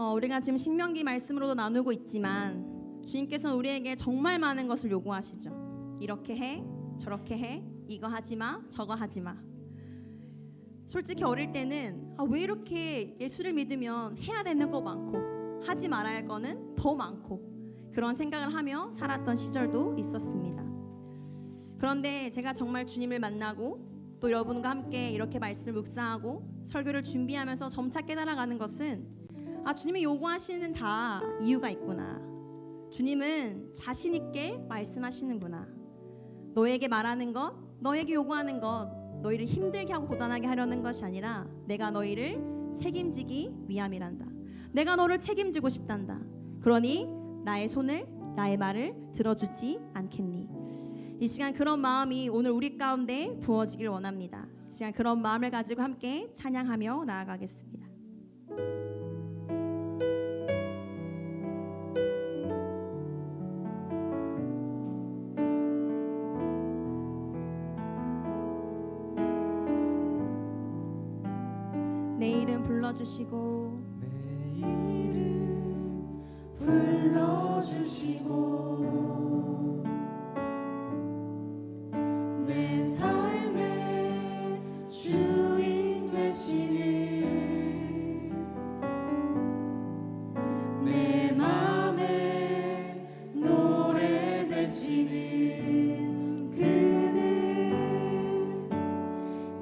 어, 우리가 지금 신명기 말씀으로도 나누고 있지만 주님께서는 우리에게 정말 많은 것을 요구하시죠. 이렇게 해, 저렇게 해, 이거 하지 마, 저거 하지 마. 솔직히 어릴 때는 아, 왜 이렇게 예수를 믿으면 해야 되는 거 많고 하지 말아야 할 거는 더 많고 그런 생각을 하며 살았던 시절도 있었습니다. 그런데 제가 정말 주님을 만나고 또 여러분과 함께 이렇게 말씀을 묵상하고 설교를 준비하면서 점차 깨달아가는 것은 아 주님이 요구하시는 다 이유가 있구나. 주님은 자신 있게 말씀하시는구나. 너에게 말하는 것, 너에게 요구하는 것, 너희를 힘들게 하고 고단하게 하려는 것이 아니라 내가 너희를 책임지기 위함이란다. 내가 너를 책임지고 싶단다. 그러니 나의 손을 나의 말을 들어주지 않겠니? 이 시간 그런 마음이 오늘 우리 가운데 부어지길 원합니다. 이 시간 그런 마음을 가지고 함께 찬양하며 나아가겠습니다. 불러주시고. 내 이름 불러주시고. 내 삶의 주인 되시는 내 맘에 노래 되시는 그는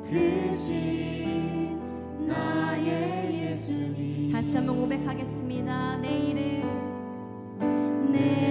그신 다시 한번 고백하겠습니다. 내 이름 내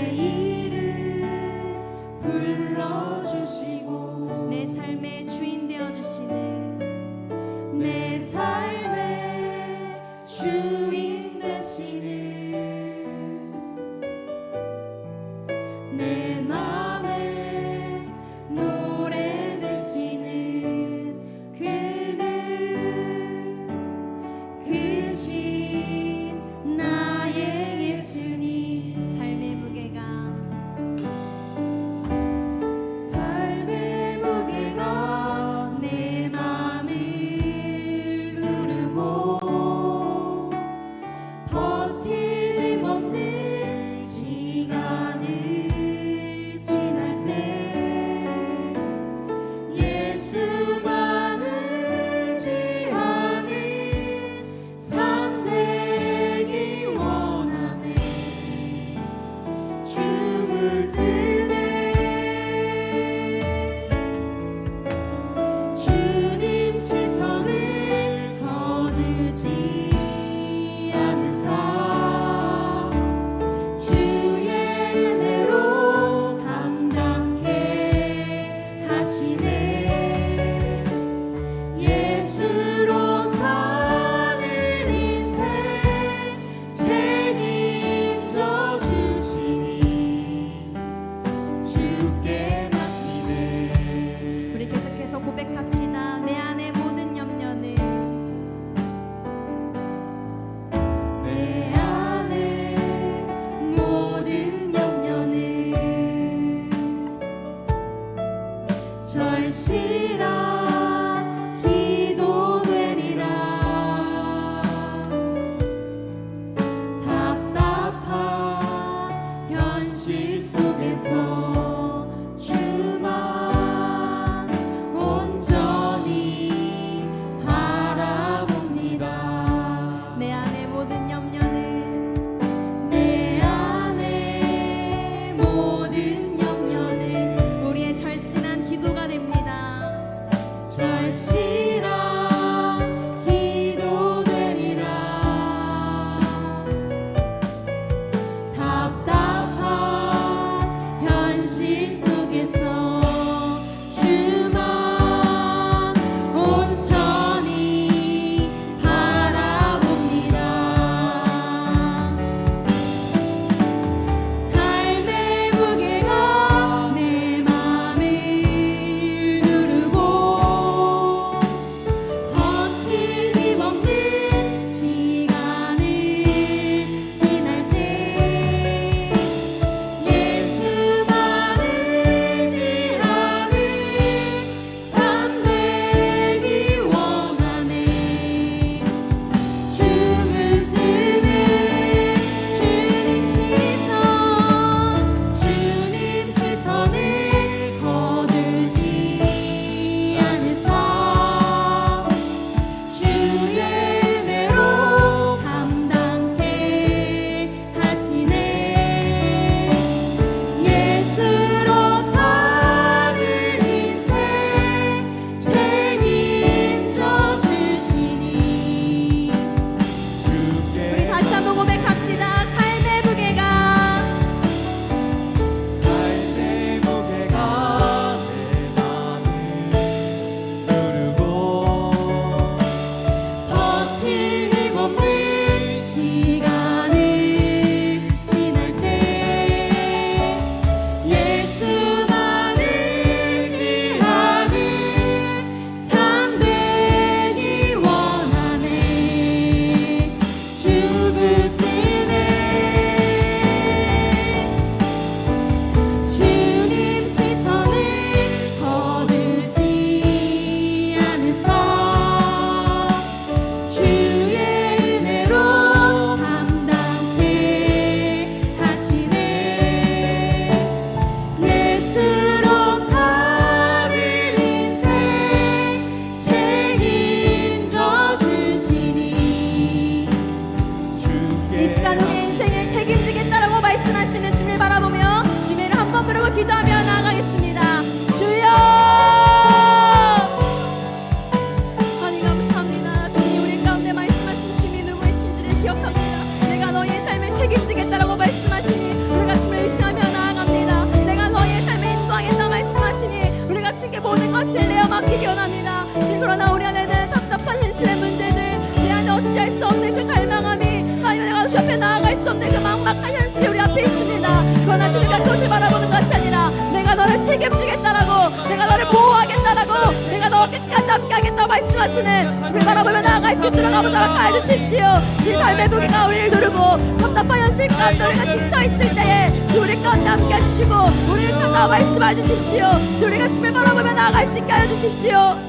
책임지겠다라고 말씀하시니 우리가 주를 의지하며 나아갑니다. 내가 너희의 삶에 인도하겠다 말씀하시니 우리가 주께 모든 것을 내어 맡기기 원합니다. 그러나 우리 안에는 답답한 현실의 문제들 내 안에 어찌할 수 없는 그 갈망함이 하나님 내가 주 앞에 나아갈 수 없는 그 막막한 현실이 우리 앞에 있습니다. 그러나 주님과 그것을 바라보는 것이 아니라 내가 너를 책임지겠다라고 내가 너를 보호하겠다라고. 내가 너와 끝까지 함께하겠다 말씀하시는 주를 바라보며 나아갈 수 있도록 아버지와 가르치시오. 지 삶의 무게가 우리를 누르고 답답한 현실과 우리가 지쳐있을 때에 주 우리 가운데 함께하시고 우리를 찾아 말씀해 주십시오. 주 우리가 주를 바라보며 나아갈 수 있게 하여 주십시오.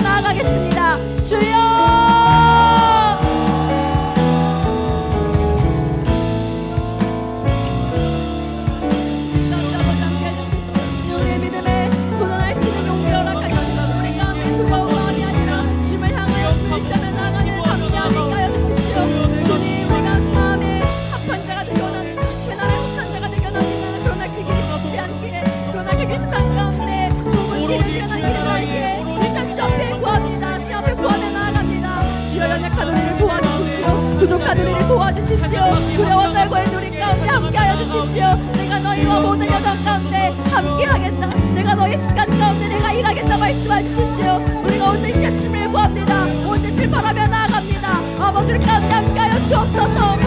나가겠습니다. 주여! 하늘을 도와주십시오. 두려운 날과 누림 가운데 함께하여 주십시오. 내가 너희와 모든 여정 가운데 함께하겠다. 내가 너희 시간 가운데 내가 일하겠다 말씀해 주십시오. 우리가 오늘 시에 춤을 구합니다. 오늘 뜻 바라며 나아갑니다. 아버지를 가운데 함께하여 주옵소서.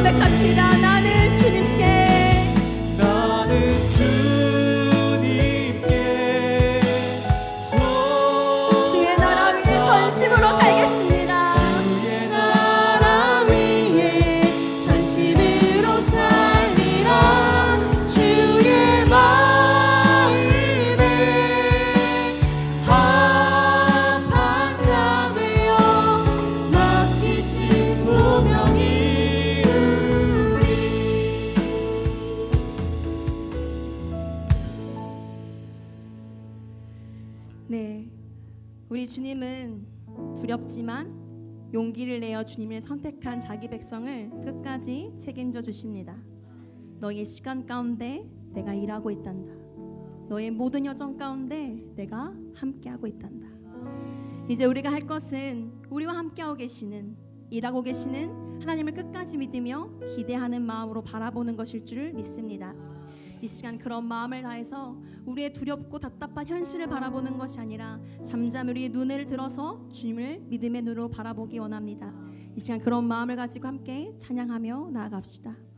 고백합시다. 하지만 용기를 내어 주님을 선택한 자기 백성을 끝까지 책임져 주십니다. 너의 시간 가운데 내가 일하고 있단다. 너의 모든 여정 가운데 내가 함께하고 있단다. 이제 우리가 할 것은 우리와 함께하고 계시는 일하고 계시는 하나님을 끝까지 믿으며 기대하는 마음으로 바라보는 것일 줄 믿습니다. 이 시간 그런 마음을 다해서 우리의 두렵고 답답한 현실을 바라보는 것이 아니라 잠잠히 우리의 눈을 들어서 주님을 믿음의 눈으로 바라보기 원합니다. 이 시간 그런 마음을 가지고 함께 찬양하며 나아갑시다.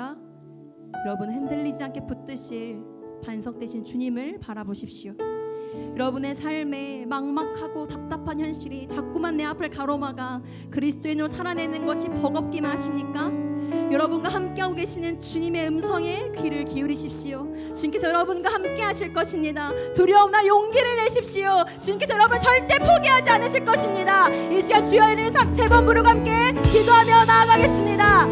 있으십니까? 여러분 흔들리지 않게 붙드실 반석 대신 주님을 바라보십시오. 여러분의 삶에 막막하고 답답한 현실이 자꾸만 내 앞을 가로막아 그리스도인으로 살아내는 것이 버겁기만 하십니까? 여러분과 함께하고 계시는 주님의 음성에 귀를 기울이십시오. 주님께서 여러분과 함께 하실 것입니다. 두려움나 용기를 내십시오. 주님께서 여러분을 절대 포기하지 않으실 것입니다. 이 시간 주여 이름 세번 부르고 함께 기도하며 나아가겠습니다.